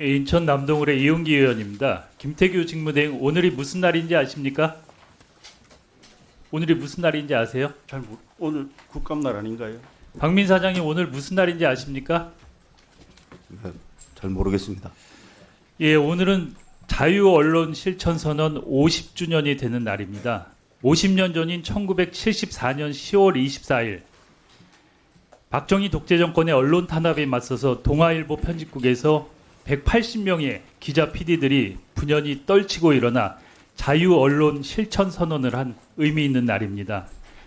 예, 인천 남동울의 이용기 의원입니다. 김태규 직무대행 오늘이 무슨 날인지 아십니까? 오늘이 무슨 날인지 아세요? 잘 모르, 오늘 국감날 아닌가요? 박민 사장님 오늘 무슨 날인지 아십니까? 잘 모르겠습니다. 예, 오늘은 자유 언론 실천 선언 50주년이 되는 날입니다. 50년 전인 1974년 10월 24일 박정희 독재 정권의 언론 탄압에 맞서서 동아일보 편집국에서 180명의 기자 PD들이 분연히 떨치고 일어나 자유 언론 실천 선언을 한 의미 있는 날입니다.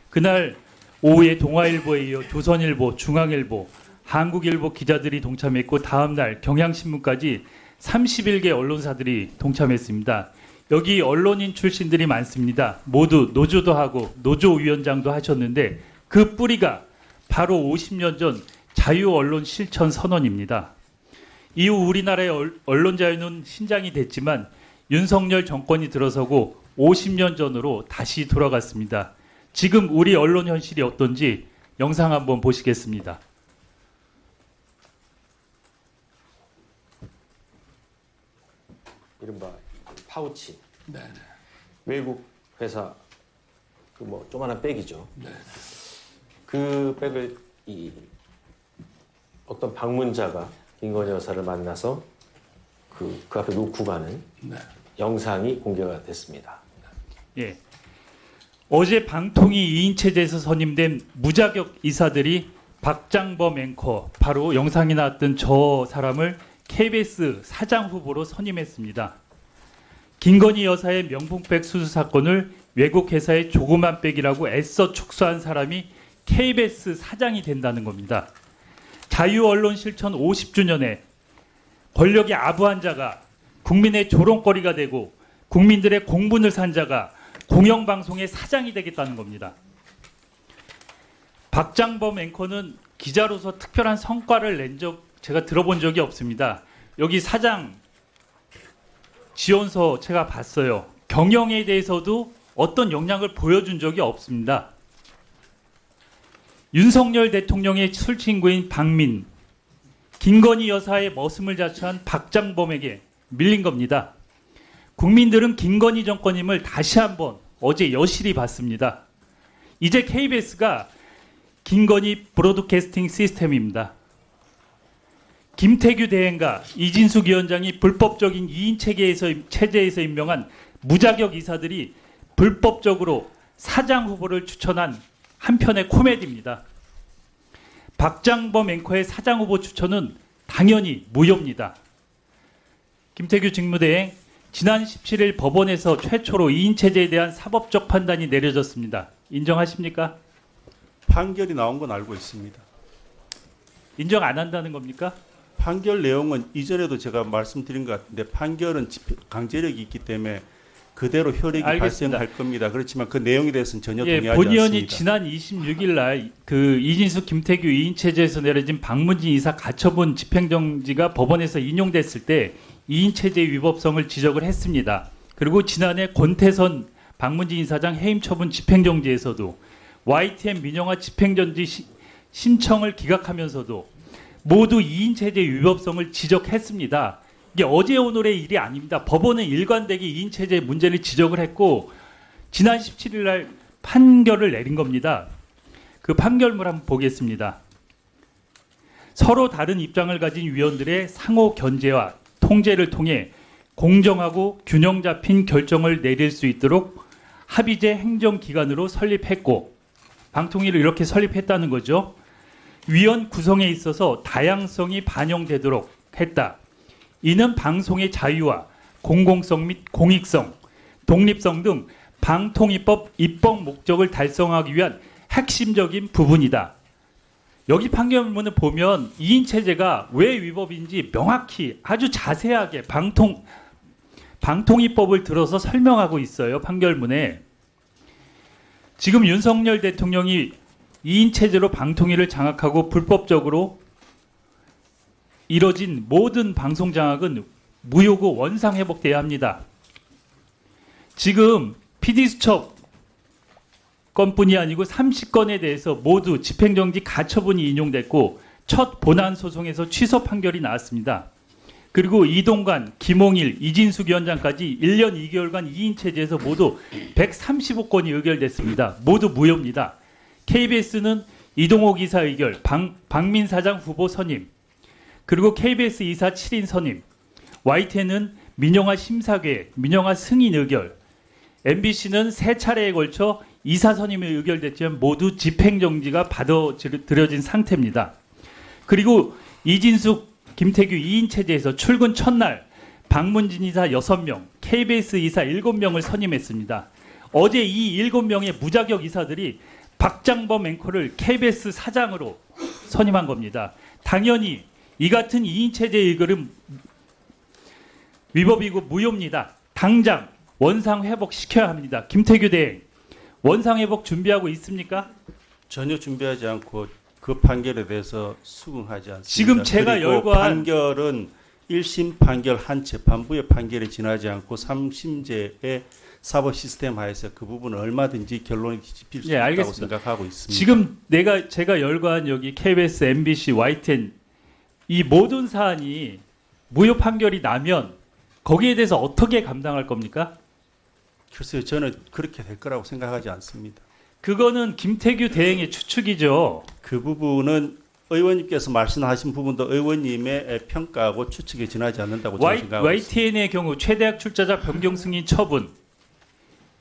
그날 오후에 동아일보에 이어 조선일보, 중앙일보, 한국일보 기자들이 동참했고 다음 날 경향신문까지 31개 언론사들이 동참했습니다. 여기 언론인 출신들이 많습니다. 모두 노조도 하고 노조 위원장도 하셨는데 그 뿌리가 바로 50년 전 자유 언론 실천 선언입니다. 이후 우리나라의 얼- 언론 자유는 신장이 됐지만 윤석열 정권이 들어서고 50년 전으로 다시 돌아갔습니다. 지금 우리 언론 현실이 어떤지 영상 한번 보시겠습니다. 이른바 파우치. 외국 회사 그 뭐 조만한 백이죠. 그 백을 이 어떤 방문자가 김건희 여사를 만나서 그, 그 앞에 놓고 가는 영상이 공개가 됐습니다. 예. 어제 방통위 2인 체제에서 선임된 무자격 이사들이 박장범 앵커 바로 영상이 나왔던 저 사람을 KBS 사장 후보로 선임했습니다. 김건희 여사의 명품백 수수 사건을 외국 회사의 조그만 백이라고 애써 축소한 사람이 KBS 사장이 된다는 겁니다. 자유 언론 실천 50주년에 권력의 아부한 자가 국민의 조롱거리가 되고 국민들의 공분을 산 자가 공영방송의 사장이 되겠다는 겁니다. 박장범 앵커는 기자로서 특별한 성과를 낸 적 제가 들어본 적이 없습니다. 여기 사장 지원서 제가 봤어요. 경영에 대해서도 어떤 역량을 보여준 적이 없습니다. 윤석열 대통령의 술친구인 박민, 김건희 여사의 머슴을 자처한 박장범에게 밀린 겁니다. 국민들은 김건희 정권임을 다시 한번 어제 여실히 봤습니다. 이제 KBS가 김건희 브로드캐스팅 시스템입니다. 김태규 대행과 이진숙 위원장이 불법적인 2인 체계에서 체제에서 임명한 무자격 이사들이 불법적으로 사장 후보를 추천한 한편의 코미디입니다. 박장범 앵커의 사장 후보 추천은 당연히 무효입니다. 김태규 직무대행 지난 17일 법원에서 최초로 2인 체제에 대한 사법적 판단이 내려졌습니다. 인정하십니까? 판결이 나온 건 알고 있습니다. 인정 안 한다는 겁니까? 판결 내용은 이전에도 제가 말씀드린 것 같은데 판결은 강제력이 있기 때문에 그대로 효력이 알겠습니다. 발생할 겁니다. 그렇지만 그 내용에 대해서는 전혀 예, 동의하지 본 의원이 않습니다. 지난 26일 날 그 이진숙 김태규 2인 체제에서 내려진 박문진 이사 가처분 집행정지가 법원에서 인용됐을 때 2인 체제 위법성을 지적을 했습니다. 그리고 지난해 권태선 박문진 이사장 해임 처분 집행정지에서도 YTN 민영화 집행정지 시- 신청을 기각하면서도 모두 2인 체제 위법성을 지적했습니다. 이게 어제 오늘의 일이 아닙니다. 법원은 일관되게 2인 체제 문제를 지적을 했고 지난 17일 날 판결을 내린 겁니다. 그 판결문 한번 보겠습니다. 서로 다른 입장을 가진 위원들의 상호 견제와 통제를 통해 공정하고 균형 잡힌 결정을 내릴 수 있도록 합의제 행정기관으로 설립했고 방통위를 이렇게 설립했다는 거죠. 위원 구성에 있어서 다양성이 반영되도록 했다. 이는 방송의 자유와 공공성 및 공익성, 독립성 등 방통위법 입법 목적을 달성하기 위한 핵심적인 부분이다. 여기 판결문을 보면 2인 체제가 왜 위법인지 명확히 아주 자세하게 방통 방통위법을 들어서 설명하고 있어요. 판결문에. 지금 윤석열 대통령이 2인 체제로 방통위를 장악하고 불법적으로 이뤄진 모든 방송 장악은 무효고 원상 회복돼야 합니다. 지금 PD 수첩 건뿐이 아니고 30건에 대해서 모두 집행정지 가처분이 인용됐고 첫 본안 소송에서 취소 판결이 나왔습니다. 그리고 이동관, 김홍일, 이진숙 위원장까지 1년 2개월간 2인 체제에서 모두 135건이 의결됐습니다. 모두 무효입니다. KBS는 이동호 기사 의결, 방, 박민 사장 후보 선임, 그리고 KBS 이사 7인 선임, YTN은 민영화 심사계획, 민영화 승인 의결, MBC는 세 차례에 걸쳐 이사 선임이 의결됐지만 모두 집행정지가 받아들여진 상태입니다. 그리고 이진숙, 김태규 2인 체제에서 출근 첫날 박문진 이사 6명, KBS 이사 7명을 선임했습니다. 어제 이 7명의 무자격 이사들이 박장범 앵커를 KBS 사장으로 선임한 겁니다. 당연히 이 같은 2인 체제 의결은 위법이고 무효입니다. 당장 원상 회복시켜야 합니다. 김태규 대행 원상 회복 준비하고 있습니까? 전혀 준비하지 않고 그 판결에 대해서 수긍하지 않습니다. 지금 제가 열거한- 판결은 1심 판결 한 재판부의 판결에 지나지 않고 3심제의 사법 시스템 하에서 그 부분은 얼마든지 결론이 뒤집힐 수 예, 있다고 알겠습니다. 생각하고 있습니다. 지금 내가 제가 열거한 여기 KBS, MBC, YTN 이 모든 사안이 무효 판결이 나면 거기에 대해서 어떻게 감당할 겁니까? 글쎄요, 저는 그렇게 될 거라고 생각하지 않습니다. 그거는 김태규 대행의 추측이죠. 그 부분은 의원님께서 말씀하신 부분도 의원님의 평가하고 추측에 지나지 않는다고 저는 Y, 있습니다. YTN의 경우 최대학 출자자 변경 승인 처분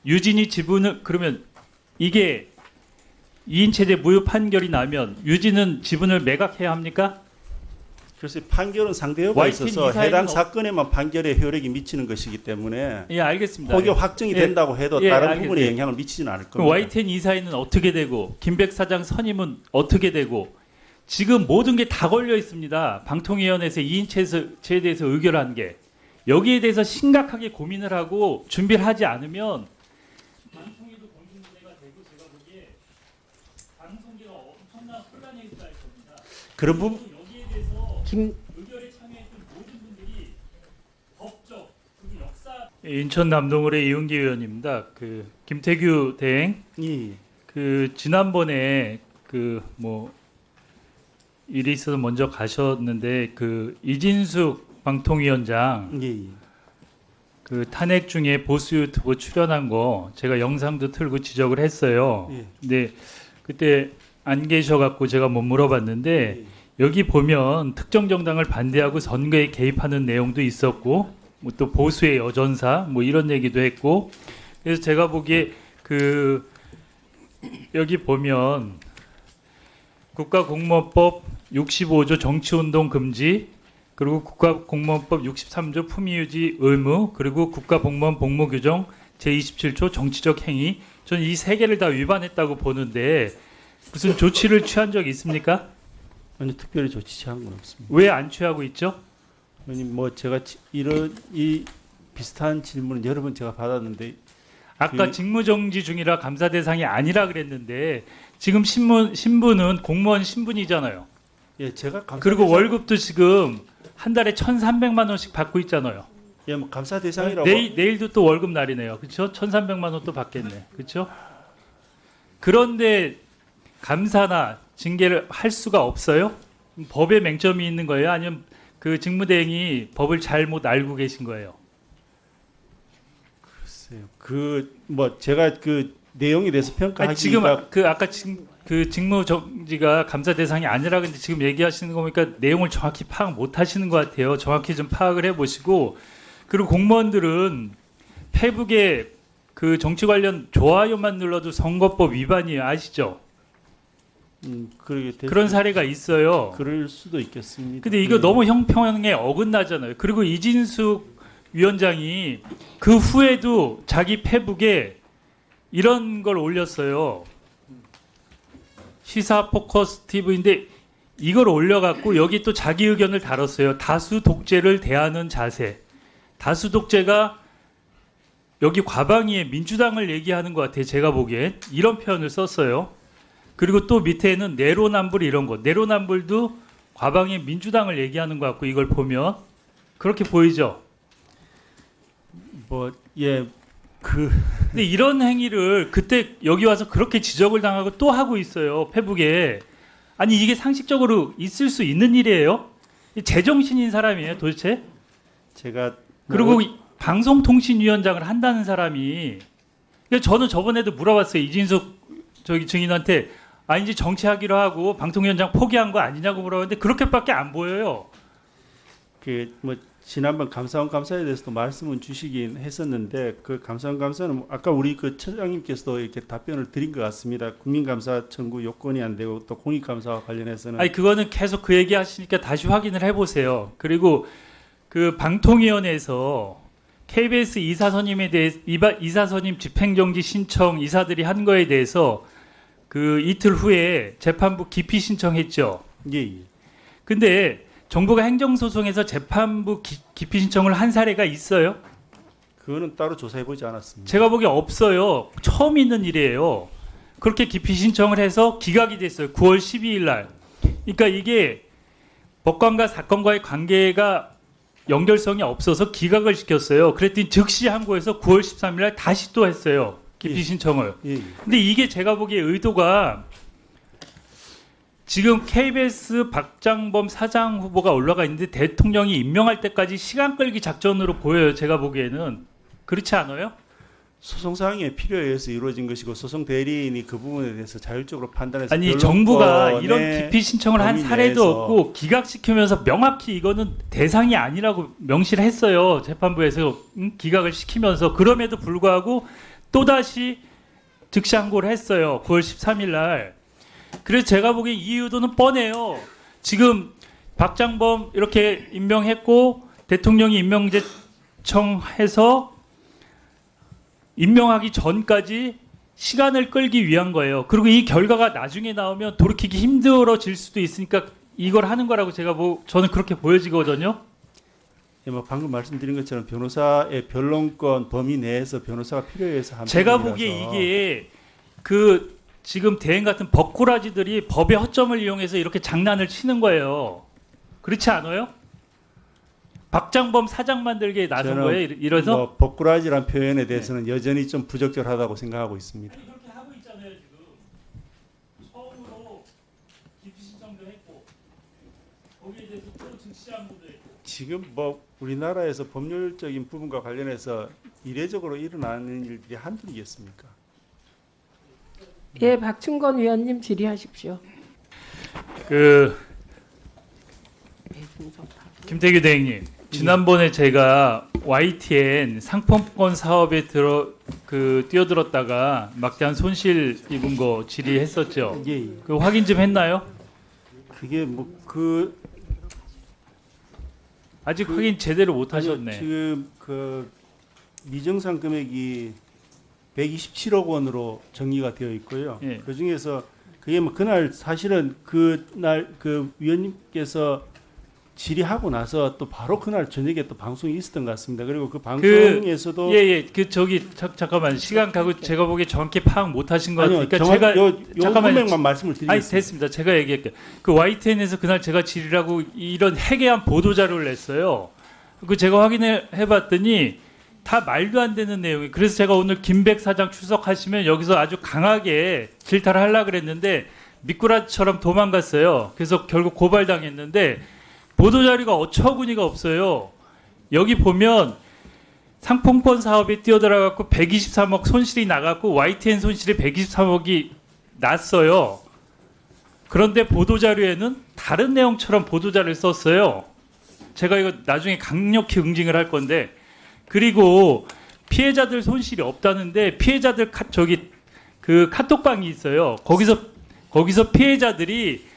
유진이 지분을 그러면 이게 2인 체제 무효 판결이 나면 유진은 지분을 매각해야 합니까? 그래서 판결은 상대효가 YTN 있어서 해당 어- 사건에만 판결에 효력이 미치는 것이기 때문에 예, 알겠습니다. 혹여 확정이 예. 된다고 해도 예, 다른 알겠어요. 부분에 영향을 미치지는 않을 겁니다. YTN 이사회는 어떻게 되고 김백 사장 선임은 어떻게 되고 지금 모든 게 다 걸려 있습니다. 방통위원회에서 2인 체제에 대해서 의결한 게 여기에 대해서 심각하게 고민을 하고 준비를 하지 않으면 방통위도 공중분해가 되고 제가 보기에 방송계가 엄청난 혼란에 갈 겁니다. 그런 부분 김 의결에 참여했던 모든 분들이 법적 그리고 역사 인천 남동을의 이은기 의원입니다. 그 김태규 대행 이그 지난번에 그 뭐 일이 있어서 먼저 가셨는데 그 이진숙 방통위원장 예, 그 탄핵 중에 보수 유튜브 출연한 거 제가 영상도 틀고 지적을 했어요. 예. 근데 그때 안 계셔갖고 제가 못 물어봤는데 예. 여기 보면 특정 정당을 반대하고 선거에 개입하는 내용도 있었고 뭐 또 보수의 여전사 뭐 이런 얘기도 했고 그래서 제가 보기에 그 여기 보면 국가공무원법 65조 정치운동 금지 그리고 국가공무원법 63조 품위유지 의무 그리고 국가공무원 복무규정 제27조 정치적 행위 저는 이 세 개를 다 위반했다고 보는데 무슨 조치를 취한 적 있습니까? 아니 특별히 조치 취한 건 없습니다. 왜 안 취하고 있죠? 아니 뭐 제가 지- 이런 이 비슷한 질문을 여러 번 제가 받았는데 아까 그- 직무정지 중이라 감사 대상이 아니라 그랬는데 지금 신분 신분은 공무원 신분이잖아요. 예 제가 감사 그리고 대상- 월급도 지금 한 달에 1,300만 원씩 받고 있잖아요. 예, 뭐 감사 대상이라고 내일 내일도 또 월급 날이네요. 그렇죠? 1,300만 원 또 받겠네. 그렇죠? 그런데 감사나 징계를 할 수가 없어요? 법에 맹점이 있는 거예요? 아니면 그 직무대행이 법을 잘못 알고 계신 거예요? 그뭐 제가 그 내용에 대해서 평가하기가 지금 아- 그 아까 지금 그 직무 정지가 감사 대상이 아니라 근데 지금 얘기하시는 거 보니까 내용을 정확히 파악 못 하시는 것 같아요. 정확히 좀 파악을 해 보시고 그리고 공무원들은 페북에 그 정치 관련 좋아요만 눌러도 선거법 위반이에요. 아시죠? 음, 그러게 될 그런 수- 사례가 있어요. 그럴 수도 있겠습니다. 근데 이거 예. 너무 형평에 어긋나잖아요. 그리고 이진숙 위원장이 그 후에도 자기 페북에 이런 걸 올렸어요. 시사 포커스 TV인데 이걸 올려갖고 여기 또 자기 의견을 다뤘어요. 다수 독재를 대하는 자세. 다수 독재가 여기 과방위에 민주당을 얘기하는 것 같아요. 제가 보기엔 이런 표현을 썼어요. 그리고 또 밑에는 내로남불 이런 거. 내로남불도 과방위 민주당을 얘기하는 것 같고 이걸 보면 그렇게 보이죠. 뭐 예 그 근데 이런 행위를 그때 여기 와서 그렇게 지적을 당하고 또 하고 있어요. 페북에. 아니 이게 상식적으로 있을 수 있는 일이에요? 이 제정신인 사람이에요, 도대체? 제가 그리고 뭐이 방송통신위원장을 한다는 사람이 근데 저는 저번에도 물어봤어요 이진숙 저기 증인한테 아 이제 정치하기로 하고 방통위원장 포기한 거 아니냐고 물어봤는데 그렇게밖에 안 보여요. 그 뭐 지난번 감사원 감사에 대해서도 말씀은 주시긴 했었는데 그 감사원 감사는 뭐 아까 우리 그 처장님께서도 이렇게 답변을 드린 것 같습니다. 국민감사 청구 요건이 안 되고 또 공익감사와 관련해서는 아니 그거는 계속 그 얘기 하시니까 다시 확인을 해보세요. 그리고 그 방통위원회에서 KBS 이사선임에 대해 이바- 이사선임 집행정지 신청 이사들이 한 거에 대해서 그 이틀 후에 재판부 기피 신청했죠. 예, 예. 근데 정부가 행정소송에서 재판부 기, 기피 신청을 한 사례가 있어요? 그거는 따로 조사해 보지 않았습니다. 제가 보기에 없어요. 처음 있는 일이에요. 그렇게 기피 신청을 해서 기각이 됐어요. 9월 12일 날. 그러니까 이게 법관과 사건과의 관계가 연결성이 없어서 기각을 시켰어요. 그랬더니 즉시 항고해서 9월 13일 날 다시 또 했어요. 기피 예. 신청을. 예, 예. 근데 이게 제가 보기에 의도가 지금 KBS 박장범 사장 후보가 올라가 있는데 대통령이 임명할 때까지 시간 끌기 작전으로 보여요. 제가 보기에는 그렇지 않아요? 소송 사항에 필요에 의해서 이루어진 것이고 소송 대리인이 그 부분에 대해서 자율적으로 판단해서 아니 정부가 이런 기피 신청을 한 사례도 없고 기각시키면서 명확히 이거는 대상이 아니라고 명시를 했어요. 재판부에서 음, 기각을 시키면서 그럼에도 불구하고 또 다시 즉시 항고를 했어요. 9월 13일 날. 그래서 제가 보기엔 이 의도는 뻔해요. 지금 박장범 이렇게 임명했고 대통령이 임명제청해서 임명하기 전까지 시간을 끌기 위한 거예요. 그리고 이 결과가 나중에 나오면 돌이키기 힘들어질 수도 있으니까 이걸 하는 거라고 제가 뭐 저는 그렇게 보여지거든요. 예, 뭐 방금 말씀드린 것처럼 변호사의 변론권 범위 내에서 변호사가 의해서 한 제가 보기에 이게 그 지금 대행 같은 법꾸라지들이 법의 허점을 이용해서 이렇게 장난을 치는 거예요. 그렇지 않아요? 박장범 사장 만들게 나선 거예요. 이래서 뭐 법꾸라지란 표현에 대해서는 여전히 좀 부적절하다고 생각하고 있습니다. 그렇게 하고 있잖아요 지금. 처음으로 기피 신청도 했고 거기에 대해서 또 즉시 항고도 했고. 지금 뭐 우리나라에서 법률적인 부분과 관련해서 이례적으로 일어나는 일들이 한둘이겠습니까? 예, 박충건 위원님 질의하십시오. 그 김태규 대행님 지난번에 제가 YTN 상품권 사업에 들어 그 뛰어들었다가 막대한 손실 입은 거 질의했었죠. 예, 예. 그 확인 좀 했나요? 그게 뭐 그 아직 그- 확인 제대로 못 아니요, 하셨네. 지금 그 미정상 금액이 127억 원으로 정리가 되어 있고요. 예. 그 중에서 그게 뭐 그날 사실은 그날 그 위원님께서 질의하고 나서 또 바로 그날 저녁에 또 방송이 있었던 것 같습니다. 그리고 그 방송에서도 예예 그 저기 자, 잠깐만 시간 가고 제가 보기에 정확히 파악 못 하신 것 아니요, 같으니까 정확, 제가 요, 요 잠깐만요. 금액만 말씀을 드리겠습니다. 아니 됐습니다. 제가 얘기할게요. 그 YTN에서 그날 제가 질의라고 이런 해괴한 보도 자료를 냈어요. 그 제가 확인해 해봤더니 다 말도 안 되는 내용이. 그래서 제가 오늘 김백 사장 출석하시면 여기서 아주 강하게 질타를 하려 그랬는데 미꾸라지처럼 도망갔어요. 그래서 결국 고발당했는데 보도 자료가 어처구니가 없어요. 여기 보면 상품권 사업에 뛰어들어갖고 123억 손실이 나갔고 YTN 손실이 123억이 났어요. 그런데 보도 자료에는 다른 내용처럼 보도 자료를 썼어요. 제가 이거 나중에 강력히 응징을 할 건데 그리고 피해자들 손실이 없다는데 피해자들 카, 저기 그 카톡방이 있어요. 거기서 거기서 피해자들이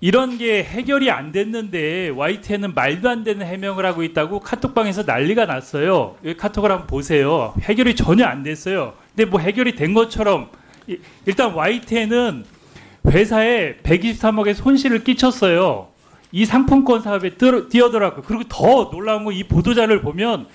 이런 게 해결이 안 됐는데 YTN은 말도 안 되는 해명을 하고 있다고 카톡방에서 난리가 났어요. 여기 카톡을 한번 보세요. 해결이 전혀 안 됐어요. 근데 뭐 해결이 된 것처럼 이- 일단 YTN은 회사에 123억의 손실을 끼쳤어요. 이 상품권 사업에 뛰어- 뛰어들어갔고 그리고 더 놀라운 건 이 보도자를 보면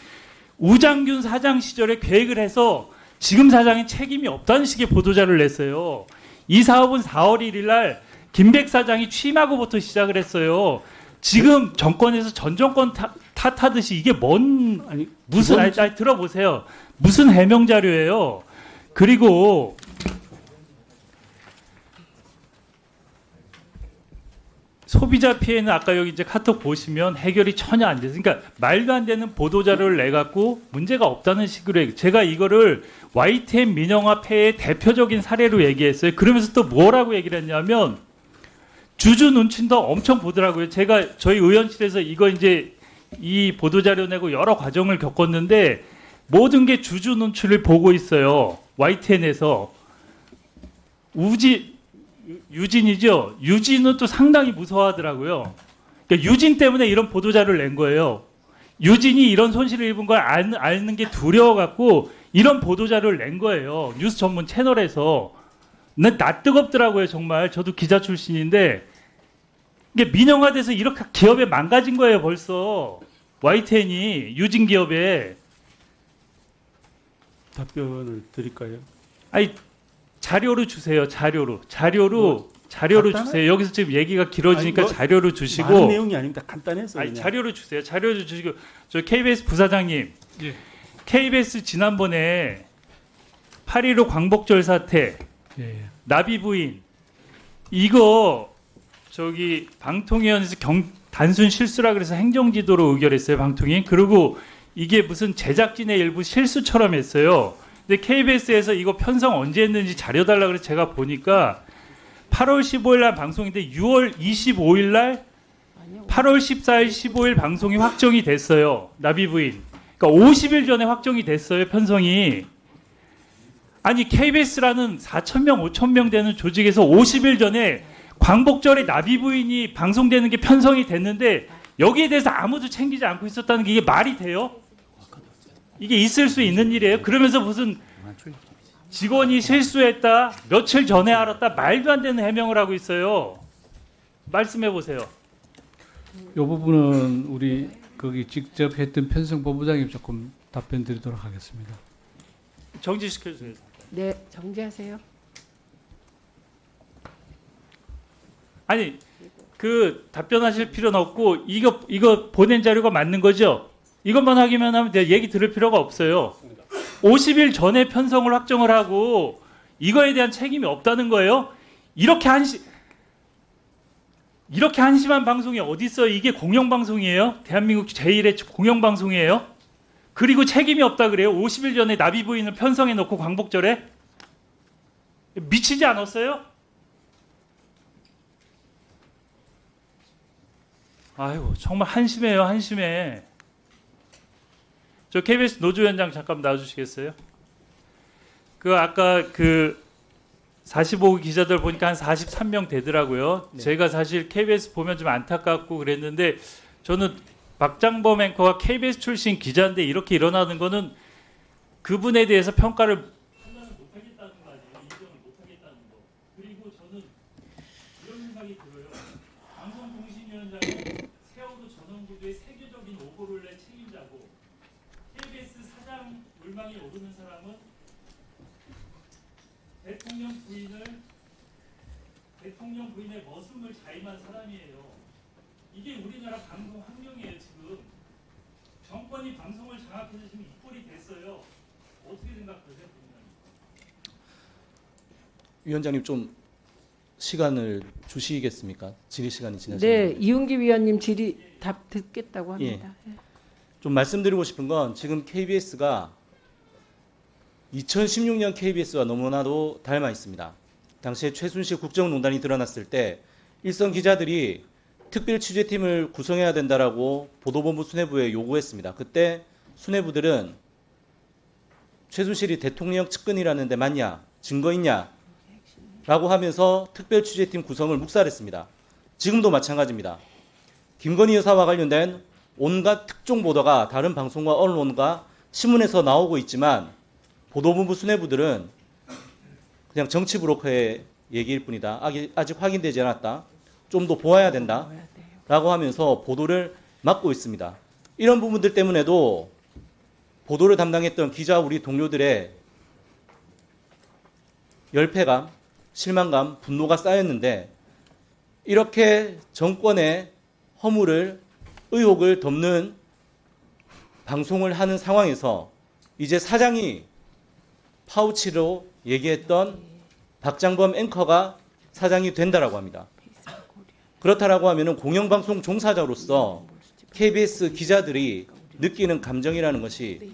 우장균 사장 시절에 계획을 해서 지금 사장이 책임이 없다는 식의 보도자를 냈어요. 이 사업은 4월 1일 날 김백 사장이 취임하고부터 시작을 했어요. 지금 정권에서 전 정권 탓- 탓하듯이 이게 뭔 아니 무슨 아니, 아니, 들어보세요. 무슨 해명 자료예요. 그리고 소비자 피해는 아까 여기 이제 카톡 보시면 해결이 전혀 안 돼서 그러니까 말도 안 되는 보도 자료를 내 갖고 문제가 없다는 식으로 얘기- 제가 이거를 YTN 민영화 폐의 대표적인 사례로 얘기했어요. 그러면서 또 뭐라고 얘기를 했냐면 주주 눈치도 엄청 보더라고요. 제가 저희 의원실에서 이거 이제 이 보도 자료 내고 여러 과정을 겪었는데 모든 게 주주 눈치를 보고 있어요. YTN에서 우지 유진이죠. 유진은 또 상당히 무서워하더라고요. 그러니까 유진 때문에 이런 보도 자료를 낸 거예요. 유진이 이런 손실을 입은 걸 알, 아는 게 두려워 갖고 이런 보도 자료를 낸 거예요. 뉴스 전문 채널에서. 나, 나 뜨겁더라고요, 정말. 저도 기자 출신인데 이게 민영화돼서 이렇게 기업에 망가진 거예요, 벌써. YTN이 유진 기업에 답변을 드릴까요? 아니 자료로 주세요. 자료로. 자료로 자료로 간단한- 주세요. 여기서 지금 얘기가 길어지니까 아니, 뭐 자료로 많은 주시고 내용이 아닙니다. 간단해서 아니. 자료로 주세요. 자료로 주시고 저 KBS 부사장님. 예. KBS 지난번에 8.15 광복절 사태 예, 예. 나비 부인 이거 저기 방통위원회에서 경, 단순 실수라 그래서 행정지도로 의결했어요 방통위 그리고 이게 무슨 제작진의 일부 실수처럼 했어요 근데 KBS에서 이거 편성 언제 했는지 자료 달라 그래서 제가 보니까 8월 15일 날 방송인데 6월 25일 날 아니요. 8월 14일 15일 방송이 확정이 됐어요. 나비 부인. 그러니까 50일 전에 확정이 됐어요. 편성이. 아니 KBS라는 4천 명, 5천 명 되는 조직에서 50일 전에 광복절에 나비 부인이 방송되는 게 편성이 됐는데 여기에 대해서 아무도 챙기지 않고 있었다는 게 이게 말이 돼요? 이게 있을 수 있는 일이에요? 그러면서 무슨 직원이 실수했다 며칠 전에 알았다 말도 안 되는 해명을 하고 있어요. 말씀해 보세요. 이 부분은 우리 거기 직접 했던 편성 본부장님 조금 답변 드리도록 하겠습니다. 정지시켜 주세요. 네, 정지하세요. 아니 그 답변하실 필요는 없고 이거 이거 보낸 자료가 맞는 거죠? 이것만 확인만 하면 내가 얘기 들을 필요가 없어요. 50일 전에 편성을 확정을 하고 이거에 대한 책임이 없다는 거예요? 이렇게 한시 이렇게 한심한 방송이 어디 있어요? 이게 공영 방송이에요? 대한민국 제1의 공영 방송이에요? 그리고 책임이 없다 그래요? 50일 전에 나비 부인을 편성해 놓고 광복절에 미치지 않았어요? 아이고 정말 한심해요 한심해 저 KBS 노조위원장 잠깐 나와주시겠어요? 그 아까 그 45기 기자들 보니까 한 43명 되더라고요. 네. 제가 사실 KBS 보면 좀 안타깝고 그랬는데 저는 박장범 앵커가 KBS 출신 기자인데 이렇게 일어나는 거는 그분에 대해서 평가를 판단을 못하겠다는 거 아니에요? 인정을 못하겠다는 거. 그리고 저는 이런 생각이 들어요. 방송통신위원장이 세월호 전원구조의 세계적인 오보를 낸 책임자고 KBS 사장 물망에 오르는 사람은 대통령 부인을 대통령 부인의 머슴을 자임한 사람이에요. 이게 우리나라 방송 환경이에요 지금. 정권이 방송을 장악해서 지금 이 꼴이 됐어요. 어떻게 생각하세요? 위원장님 좀 시간을 주시겠습니까? 질의 시간이 지나셨는데. 네, 이윤기 위원님 질의 답 듣겠다고 예. 합니다. 예. 좀 말씀드리고 싶은 건 지금 KBS가 2016년 KBS와 너무나도 닮아 있습니다. 당시에 최순실 국정농단이 드러났을 때 일선 기자들이 특별 취재팀을 구성해야 된다라고 보도본부 수뇌부에 요구했습니다. 그때 수뇌부들은 최순실이 대통령 측근이라는데 맞냐? 증거 있냐? 라고 하면서 특별 취재팀 구성을 묵살했습니다. 지금도 마찬가지입니다. 김건희 여사와 관련된 온갖 특종 보도가 다른 방송과 언론과 신문에서 나오고 있지만 보도본부 수뇌부들은 그냥 정치 브로커의 얘기일 뿐이다. 아직, 확인되지 않았다. 좀 더 보아야 된다. 라고 하면서 보도를 막고 있습니다. 이런 부분들 때문에도 보도를 담당했던 기자 우리 동료들의 열패감, 실망감, 분노가 쌓였는데 이렇게 정권의 허물을 의혹을 덮는 방송을 하는 상황에서 이제 사장이 파우치로 얘기했던 박장범 앵커가 사장이 된다라고 합니다. 그렇다라고 하면은 공영방송 종사자로서 KBS 기자들이 느끼는 감정이라는 것이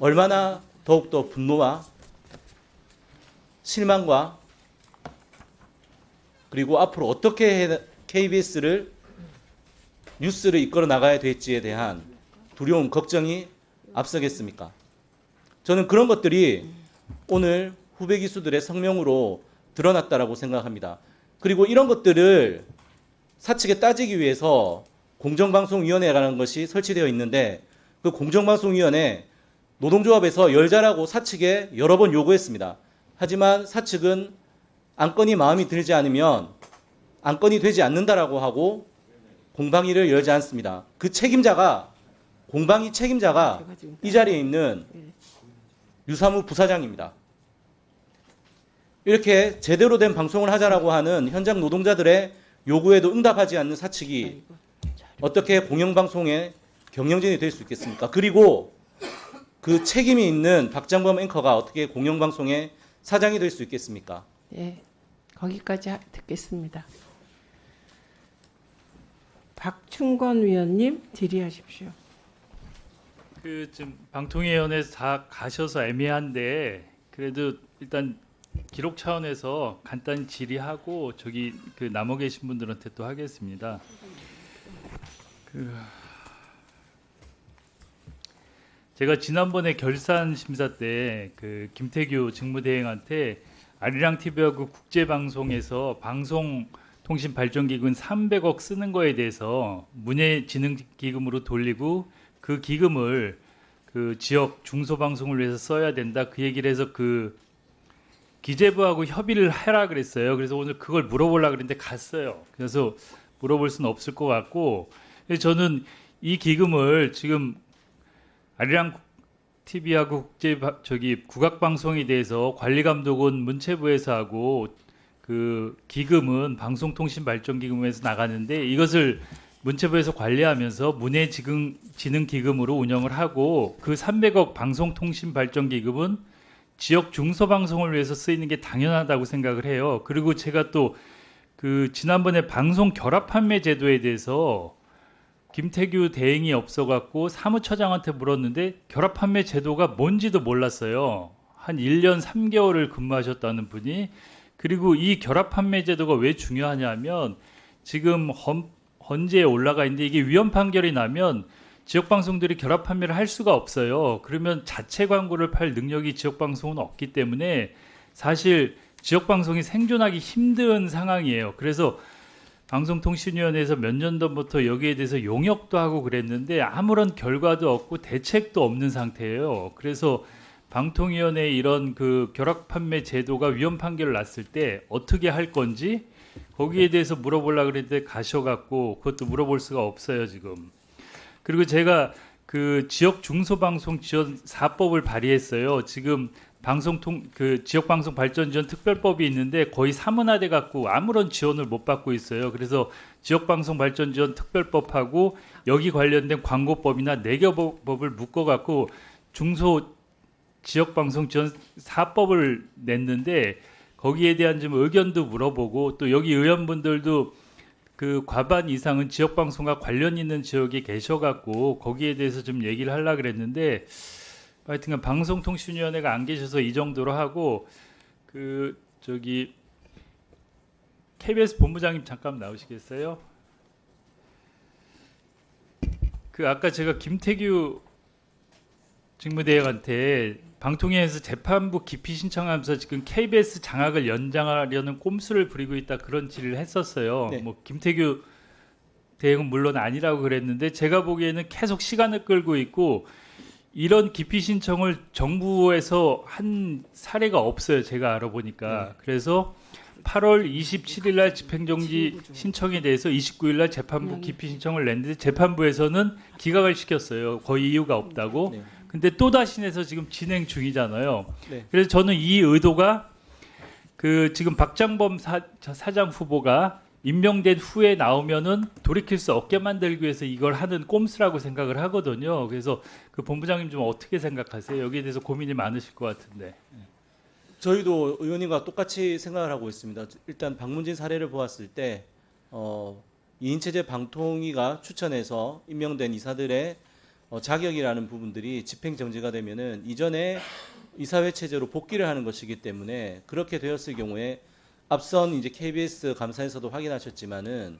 얼마나 더욱더 분노와 실망과 그리고 앞으로 어떻게 KBS를 뉴스를 이끌어 나가야 될지에 대한 두려움, 걱정이 앞서겠습니까? 저는 그런 것들이 오늘 후배 기수들의 성명으로 드러났다라고 생각합니다. 그리고 이런 것들을 사측에 따지기 위해서 공정방송위원회라는 것이 설치되어 있는데 그 공정방송위원회 노동조합에서 열자라고 사측에 여러 번 요구했습니다. 하지만 사측은 안건이 마음이 들지 않으면 안건이 되지 않는다라고 하고 공방위를 열지 않습니다. 그 책임자가 공방위 책임자가 이 자리에 있는 유사무 부사장입니다. 이렇게 제대로 된 방송을 하자라고 하는 현장 노동자들의 요구에도 응답하지 않는 사측이 어떻게 공영방송의 경영진이 될 수 있겠습니까? 그리고 그 책임이 있는 박장범 앵커가 어떻게 공영방송의 사장이 될 수 있겠습니까? 예, 거기까지 하- 듣겠습니다. 박충건 위원님 질의하십시오. 그 지금 방통위원회 다 가셔서 애매한데 그래도 일단 기록 차원에서 간단히 질의하고 저기 그 남아 계신 분들한테 또 하겠습니다. 그 제가 지난번에 결산 심사 때 그 김태규 직무대행한테 아리랑 TV하고 국제 방송에서 방송 통신 발전 기금 300억 쓰는 거에 대해서 문예진흥 기금으로 돌리고 그 기금을 그 지역 중소방송을 위해서 써야 된다 그 얘기를 해서 그 기재부하고 협의를 해라 그랬어요. 그래서 오늘 그걸 물어보려고 그랬는데 갔어요. 그래서 물어볼 수는 없을 것 같고 저는 이 기금을 지금 아리랑 TV하고 국제 바- 저기 국악 방송에 대해서 관리 감독은 문체부에서 하고 그 기금은 방송통신발전기금에서 나가는데 이것을 문체부에서 관리하면서 문예지능기금으로 운영을 하고 그 300억 방송통신발전기금은 지역 중소방송을 위해서 쓰이는 게 당연하다고 생각을 해요. 그리고 제가 또 그 지난번에 방송 결합 판매 제도에 대해서 김태규 대행이 없어갖고 사무처장한테 물었는데 결합 판매 제도가 뭔지도 몰랐어요. 한 1년 3개월을 근무하셨다는 분이 그리고 이 결합 판매 제도가 왜 중요하냐면 지금 헌, 헌재에 올라가 있는데 이게 위헌 판결이 나면 지역 방송들이 결합 판매를 할 수가 없어요. 그러면 자체 광고를 팔 능력이 지역 방송은 없기 때문에 사실 지역 방송이 생존하기 힘든 상황이에요. 그래서 방송통신위원회에서 몇 년 전부터 여기에 대해서 용역도 하고 그랬는데 아무런 결과도 없고 대책도 없는 상태예요. 그래서 방통위원회 이런 그 결합 판매 제도가 위헌 판결을 났을 때 어떻게 할 건지 거기에 대해서 물어보려고 그랬는데 가셔갖고 그것도 물어볼 수가 없어요 지금. 그리고 제가 그 지역 중소방송 지원 4법을 발의했어요. 지금 방송통 그 지역 방송 발전 지원 특별법이 있는데 거의 사문화돼 갖고 아무런 지원을 못 받고 있어요. 그래서 지역 방송 발전 지원 특별법하고 여기 관련된 광고법이나 내겨법을 묶어 갖고 중소 지역 방송 지원 4법을 냈는데 거기에 대한 좀 의견도 물어보고 또 여기 의원분들도 그 과반 이상은 지역 방송과 관련 있는 지역에 계셔 갖고 거기에 대해서 좀 얘기를 하려 그랬는데 하여튼간 방송통신위원회가 안 계셔서 이 정도로 하고 그 저기 KBS 본부장님 잠깐 나오시겠어요? 그 아까 제가 김태규 직무대행한테 방통위에서 재판부 기피 신청하면서 지금 KBS 장악을 연장하려는 꼼수를 부리고 있다 그런 질의를 했었어요. 네. 뭐 김태규 대행은 물론 아니라고 그랬는데 제가 보기에는 계속 시간을 끌고 있고 이런 기피 신청을 정부에서 한 사례가 없어요. 제가 알아보니까. 그래서 8월 27일 날 집행정지 신청에 대해서 29일 날 재판부 기피 신청을 냈는데 재판부에서는 기각을 시켰어요. 거의 이유가 없다고. 네. 근데 또 다시 내서 지금 진행 중이잖아요. 네. 그래서 저는 이 의도가 그 지금 박장범 사, 사장 후보가 임명된 후에 나오면은 돌이킬 수 없게 만들기 위해서 이걸 하는 꼼수라고 생각을 하거든요. 그래서 그 본부장님 좀 어떻게 생각하세요? 여기에 대해서 고민이 많으실 것 같은데. 저희도 의원님과 똑같이 생각을 하고 있습니다. 일단 박문진 사례를 보았을 때 어, 이인체제 방통위가 추천해서 임명된 이사들의 어, 자격이라는 부분들이 집행 정지가 되면은 이전에 이사회 체제로 복귀를 하는 것이기 때문에 그렇게 되었을 경우에 앞선 이제 KBS 감사에서도 확인하셨지만은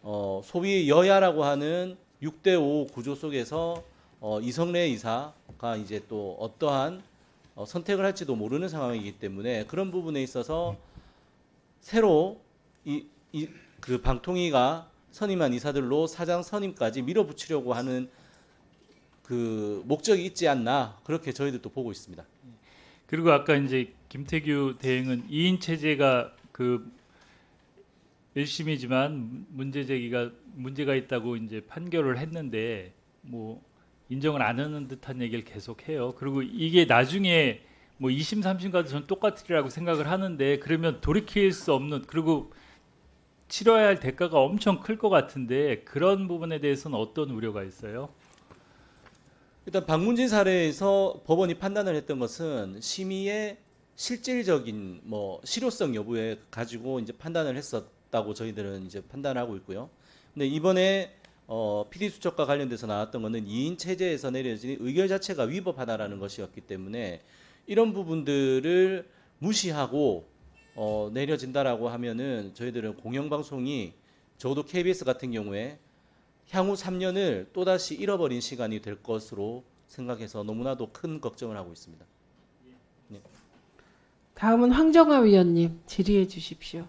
어, 소위 여야라고 하는 6대5 구조 속에서 어, 이성래 이사가 이제 또 어떠한 어, 선택을 할지도 모르는 상황이기 때문에 그런 부분에 있어서 새로 이, 이, 그 방통위가 선임한 이사들로 사장 선임까지 밀어붙이려고 하는 그 목적이 있지 않나 그렇게 저희들도 보고 있습니다. 그리고 아까 이제 김태규 대행은 2인 체제가 그 1심이지만 문제 제기가 문제가 있다고 이제 판결을 했는데 뭐 인정을 안 하는 듯한 얘기를 계속 해요. 그리고 이게 나중에 뭐 2심 3심 가도 저는 똑같으리라고 생각을 하는데 그러면 돌이킬 수 없는 그리고 치러야 할 대가가 엄청 클 것 같은데 그런 부분에 대해서는 어떤 우려가 있어요? 일단 박문진 사례에서 법원이 판단을 했던 것은 심의의 실질적인 뭐 실효성 여부에 가지고 이제 판단을 했었다고 저희들은 이제 판단하고 있고요. 근데 이번에 어, PD 수첩과 관련돼서 나왔던 것은 2인 체제에서 내려진 의결 자체가 위법하다라는 것이었기 때문에 이런 부분들을 무시하고 어, 내려진다라고 하면은 저희들은 공영방송이 적어도 KBS 같은 경우에 향후 3년을 또다시 잃어버린 시간이 될 것으로 생각해서 너무나도 큰 걱정을 하고 있습니다. 다음은 황정화 위원님 질의해 주십시오.